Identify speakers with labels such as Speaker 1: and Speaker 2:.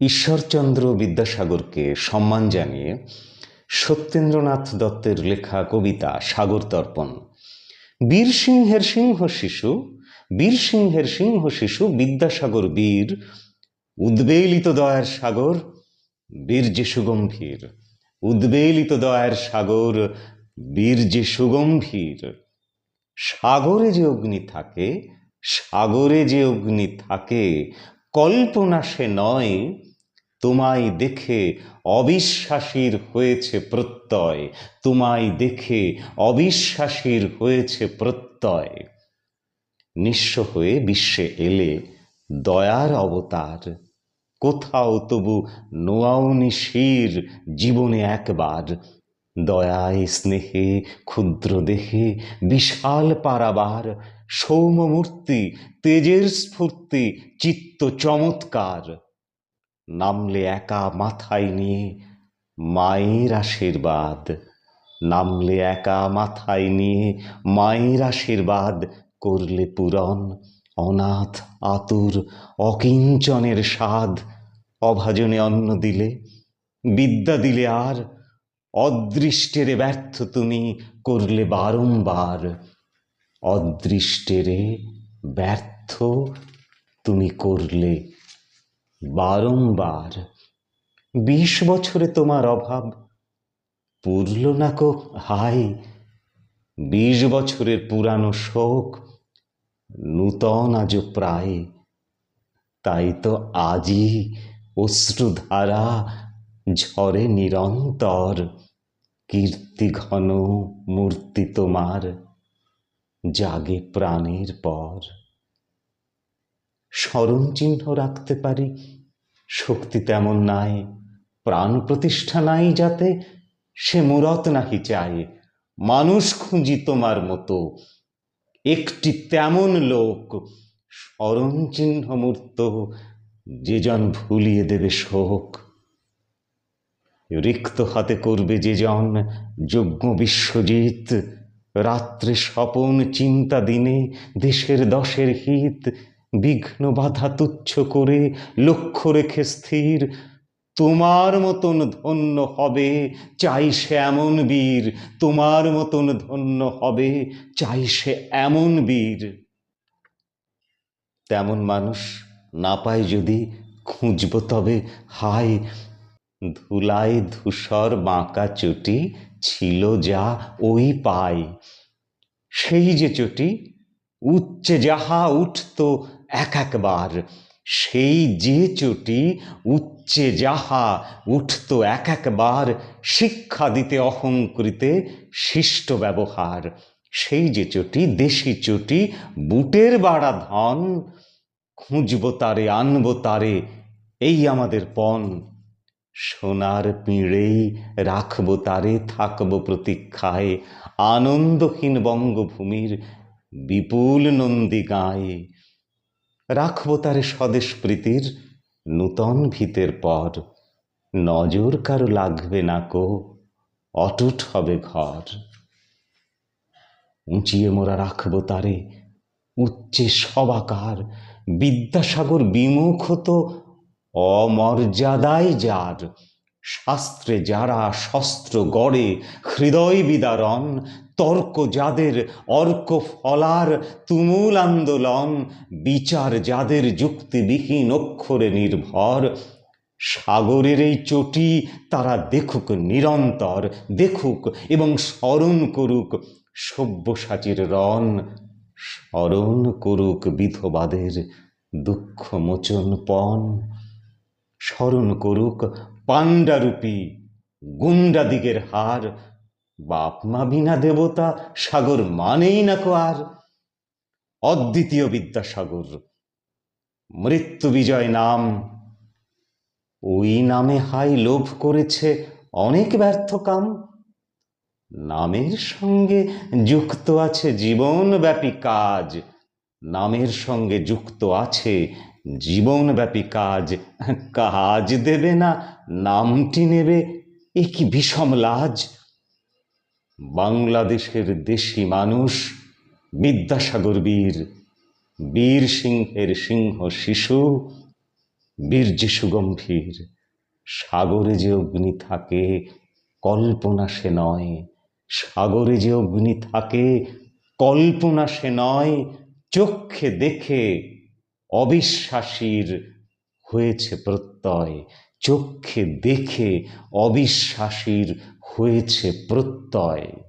Speaker 1: ঈশ্বরচন্দ্র বিদ্যাসাগরকে সম্মান জানিয়ে সত্যেন্দ্রনাথ দত্তের লেখা কবিতা সাগর তর্পণ। বীর সিংহের সিংহ শিশু, বীর সিংহের সিংহ শিশু, বিদ্যাসাগর বীর, উদ্বেলিত দয়ার সাগর, বীর যে সুগম্ভীর, উদ্বেলিত দয়ার সাগর, বীর যে সুগম্ভীর। সাগরে যে অগ্নি থাকে, সাগরে যে অগ্নি থাকে, কল্পনা সে নয় তোমায় দেখে অবিশ্বাসীর হয়েছে প্রত্যয়। তোমায় দেখে অবিশ্বাসীর হয়েছে প্রত্যয়। নিঃস্ব হয়ে বিশ্বে এলে দয়ার অবতার। কোথাও তবু নোয়াউনি শির জীবনে একবার। দয়ায় স্নেহে, ক্ষুদ্র দেহে বিশাল পারাবার। সৌম্যমূর্তি, তেজের স্ফূর্তি, চিত্ত চমৎকার। নামলে একা মাথায় নিয়ে মায়ের আশীর্বাদ। নামলে একা মাথায় নিয়ে মায়ের আশীর্বাদ করলে পূরণ অনাথ আতুর অকিঞ্চনের স্বাদ। অভাজনে অন্ন দিলে, বিদ্যা দিলে আর অদৃষ্টেরে ব্যর্থ তুমি করলে বারংবার। অদৃষ্টেরে ব্যর্থ তুমি করলে বারংবার, বিশ বছরে তোমার অভাব পুরল না কো হাই বিশ বছরের পুরানো শোক নূতন আজ প্রায়, তাই তো আজই অশ্রুধারা ঝরে নিরন্তর, কীর্তি ঘন মূর্তি তোমার জাগে প্রাণের পর। স্মরণ চিহ্ন রাখতে পারি। শক্তি তেমন নাই, প্রাণ প্রতিষ্ঠা নাই যাতে সে মূরত নাহি চায়। মানুষ খুঁজি তোমার মতো, একটি তেমন লোক। স্মরণ চিহ্ন মূর্ত, যে জন ভুলিয়ে দেবে শোক। রিক্ত হাতে করবে যে জন যজ্ঞ বিশ্বজিৎ। রাত্রে স্বপন চিন্তা দিনে, দেশের দশের হিত। বিঘ্ন বাধা তুচ্ছ করে লক্ষ্য রেখে স্থির, তোমার মতন ধন্য হবে, চাই সে এমন বীর, তোমার মতন ধন্য হবে, চাই সে এমন বীর। তেমন মানুষ না পায় যদি খুঁজব তবে, হায়, ধুলায় ধূসর বাঁকা চটি ছিল যা ওই পায়। সেই যে চটি, উচ্চে যাহা উঠত এক একবার। সেই যে চটি উচ্চে যাহা উঠত এক একবার, শিক্ষা দিতে অহংকৃতে শিষ্ট ব্যবহার। সেই যে চটি, দেশি চটি, বুটের বাড়া ধন, খুঁজব তারে, আনব তারে, এই আমাদের পণ। সোনার পিঁড়েই রাখব তারে, থাকব প্রতীক্ষায়। আনন্দহীন বঙ্গভূমির বিপুল নন্দী গায়ে। রাখব তারে স্বদেশ প্রীতির, নূতন ভিতের পর। নজর কারও লাগবে না কো, অটুট হবে ঘর। উঁচিয়ে মোরা রাখব তারে, উচ্চে সবাকার বিদ্যাসাগর বিমুখ হতো অমর্যাদায় যার। শাস্ত্রে যারা শস্ত্র গড়ে, হৃদয় বিদারণ, তর্ক যাদের, অর্ক ফলার তুমুল আন্দোলন, বিচার যাদের যুক্তিবিহীন অক্ষরে নির্ভর, সাগরের এই চটি তারা দেখুক নিরন্তর, দেখুক এবং স্মরণ করুক সব্যসাচীর রণ, স্মরণ করুক বিধবাদের দুঃখ মোচন পণ। স্মরণ করুক পাণ্ডারূপী গুন্ডাদিগের হার। বাপ মা বিনা দেবতা, সাগর মানেই না কো আর। অদ্বিতীয় বিদ্যাসাগর, মৃত্যু বিজয় নাম। ওই নামে হাই লোভ করেছে অনেক ব্যর্থ কাম। নামের সঙ্গে যুক্ত আছে জীবনব্যাপী কাজ। নামের সঙ্গে যুক্ত আছে জীবনব্যাপী কাজ কাজ দেবে না, নামটি নেবে, এ কি বিষম লাজ? বাংলাদেশের দেশি মানুষ, বিদ্যাসাগর বীর বীর সিংহের সিংহ শিশু বীর্যে সুগম্ভীর সাগরে যে অগ্নি থাকে, কল্পনা সে নয়, সাগরে যে অগ্নি থাকে, কল্পনা সে নয় চক্ষে দেখে অবিশ্বাসীর হয়েছে প্রত্যয় চক্ষে দেখে অবিশ্বাসীর হয়েছে প্রত্যয়।